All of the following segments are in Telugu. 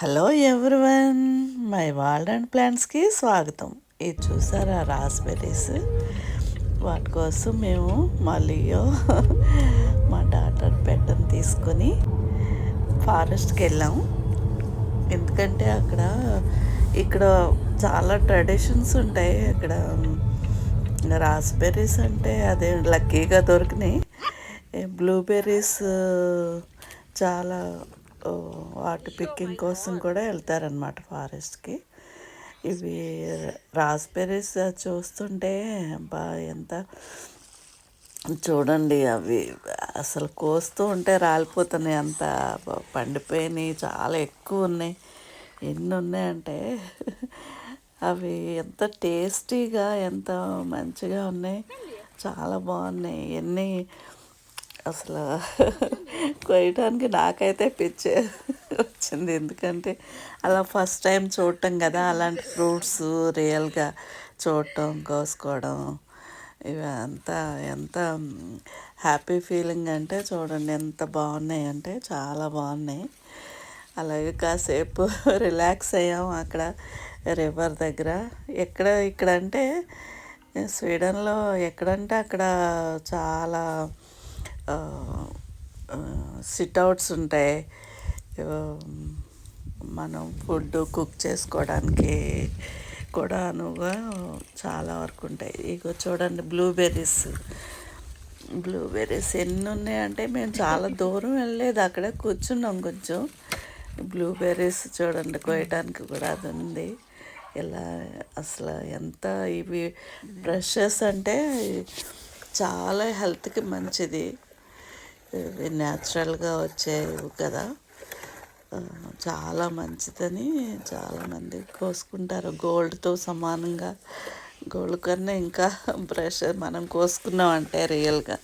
Hello everyone my world and ప్లాంట్స్కి స్వాగతం. ఇది చూసారా రాస్బెర్రీస్ వాటి కోసం మేము మా లియో మా డాటర్ పెట్టను తీసుకొని ఫారెస్ట్కి వెళ్ళాము ఎందుకంటే అక్కడ ఇక్కడ చాలా ట్రెడిషన్స్ ఉంటాయి. అక్కడ రాస్బెర్రీస్ అంటే అదే లక్కీగా దొరికినాయి. బ్లూబెర్రీస్ చాలా వాటి పిక్కింగ్ కోసం కూడా వెళ్తారనమాట ఫారెస్ట్కి. ఇవి రాస్బెర్రీస్ చూస్తుంటే బా ఎంత చూడండి అవి. అసలు కోస్తూ ఉంటే రాలిపోతున్నాయి అంత. పండిపోయినాయి చాలా ఎక్కువ ఉన్నాయి. ఎన్ని ఉన్నాయంటే అవి ఎంత టేస్టీగా ఎంత మంచిగా ఉన్నాయి. చాలా బాగున్నాయి. ఎన్ని అసలు కొయ్యడానికి నాకైతే పిచ్చే వచ్చింది. ఎందుకంటే అలా ఫస్ట్ టైం చూడటం కదా అలాంటి ఫ్రూట్స్ రియల్గా చూడటం కోసుకోవడం ఇవంతా ఎంత హ్యాపీ ఫీలింగ్ అంటే చూడండి ఎంత బాగున్నాయి అంటే చాలా బాగున్నాయి. అలాగే కాసేపు రిలాక్స్ అయ్యాం అక్కడ రివర్ దగ్గర. ఎక్కడ ఇక్కడ అంటే స్వీడన్లో ఎక్కడంటే అక్కడ చాలా సిట్అవుట్స్ ఉంటాయి. మనం ఫుడ్ కుక్ చేసుకోవడానికి కూడా అనువుగా చాలా వరకు ఉంటాయి. ఇగో చూడండి బ్లూబెర్రీస్ బ్లూబెర్రీస్ ఎన్ని ఉన్నాయంటే మేము చాలా దూరం వెళ్ళలేదు. అక్కడే కూర్చున్నాం కొంచెం. బ్లూబెర్రీస్ చూడండి కోయటానికి కూడా అది ఉంది. ఇలా అసలు ఎంత ఇవి బ్రషెస్ అంటే చాలా హెల్త్కి మంచిది. ఇవి న్యాచురల్గా వచ్చేవి కదా చాలా మంచిదని చాలామంది కోసుకుంటారు. గోల్డ్తో సమానంగా గోల్డ్ కన్నా ఇంకా బ్రష్ మనం కోసుకున్నామంటే రియల్గా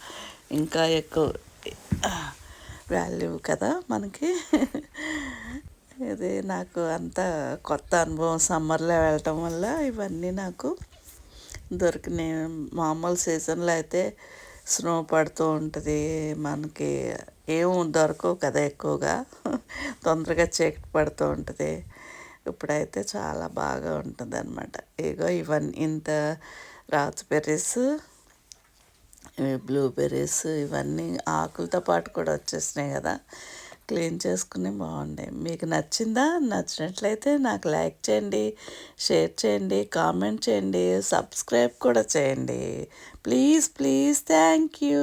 ఇంకా ఎక్కువ వాల్యూ కదా మనకి. ఇది నాకు అంత కొత్త అనుభవం. సమ్మర్లో వెళ్ళటం వల్ల ఇవన్నీ నాకు దొరికినాయి. మామూలు సీజన్లో అయితే స్నో పడుతూ ఉంటుంది. మనకి ఏం దొరకవు కదా ఎక్కువగా. తొందరగా చీకటి పడుతూ ఉంటుంది. ఇప్పుడైతే చాలా బాగా ఉంటుంది అనమాట ఇగో ఇవన్నీ ఇంత రాత్బెర్రీస్ ఇవి బ్లూబెర్రీస్ ఇవన్నీ ఆకులతో పాటు కూడా వచ్చేసినాయి కదా. క్లీన్ చేసుకుని బాగున్నాయి మీకు నచ్చిందా? నచ్చినట్లయితే నాకు లైక్ చేయండి షేర్ చేయండి కామెంట్ చేయండి సబ్స్క్రైబ్ కూడా చేయండి. Please please thank you.